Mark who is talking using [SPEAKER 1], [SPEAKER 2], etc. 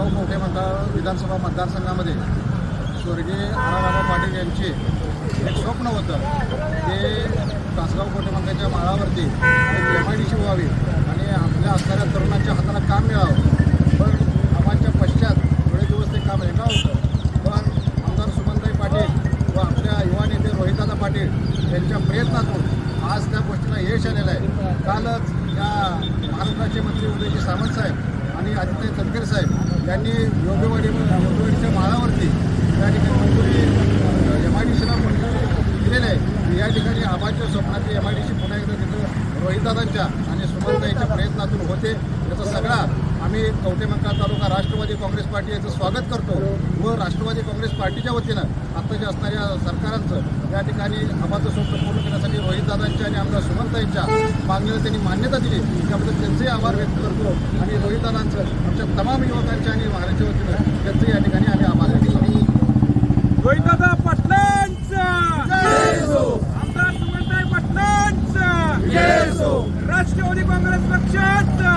[SPEAKER 1] नऊ मोठे मतदार विधानसभा मतदारसंघामध्ये स्वर्गीय आराबाबा पाटील यांचे एक स्वप्न होतं ते तासगाव कोटेमंकाच्या माळावरती एक एम आय डी सी व्हावी आणि आपल्या असणाऱ्या तरुणांच्या हाताला काम मिळावं. पण कामाच्या पश्चात थोडे दिवस ते काम एका होतं. पण आमदार सुमनताई पाटील व आपल्या युवा नेते रोहितदादा पाटील यांच्या प्रयत्नातून आज त्या गोष्टीला यश आलेलं आहे. कालच या महाराष्ट्राचे मंत्री उदयजी सामंत साहेब आणि आदित्य तनकर साहेब त्यांनी योग्यवाडी योग्यवाडीच्या माळावरती या ठिकाणी मंजुरी एम आय डी सीला मंजुरी दिलेली आहे. या ठिकाणी आबाच्या स्वप्नातली एम आय डी सी पुन्हा एकदा तिथं रोहितदादांच्या आणि सुमनताईच्या प्रयत्नातून होते. याचा सगळा आम्ही कवटेमंका तालुका राष्ट्रवादी काँग्रेस पार्टी याचं स्वागत करतो व राष्ट्रवादी काँग्रेस पार्टीच्या वतीनं आत्ताच्या असणाऱ्या सरकारांचं या ठिकाणी आबाचं स्वप्न पूर्ण करण्यासाठी रोहितदादांच्या आणि आमदार सुमनताईंच्या मागणीला त्यांनी मान्यता दिली. त्याबद्दल त्यांचेही आभार व्यक्त करतो. रोहितदादांचं आमच्या तमाम युवकांच्या आणि महाराष्ट्र वतीनं त्यांचे या ठिकाणी आम्ही आभार
[SPEAKER 2] रोहितदादा पाटलांचा! आमदार सुमनताई पाटलांचा! राष्ट्रवादी काँग्रेस पक्षाचा!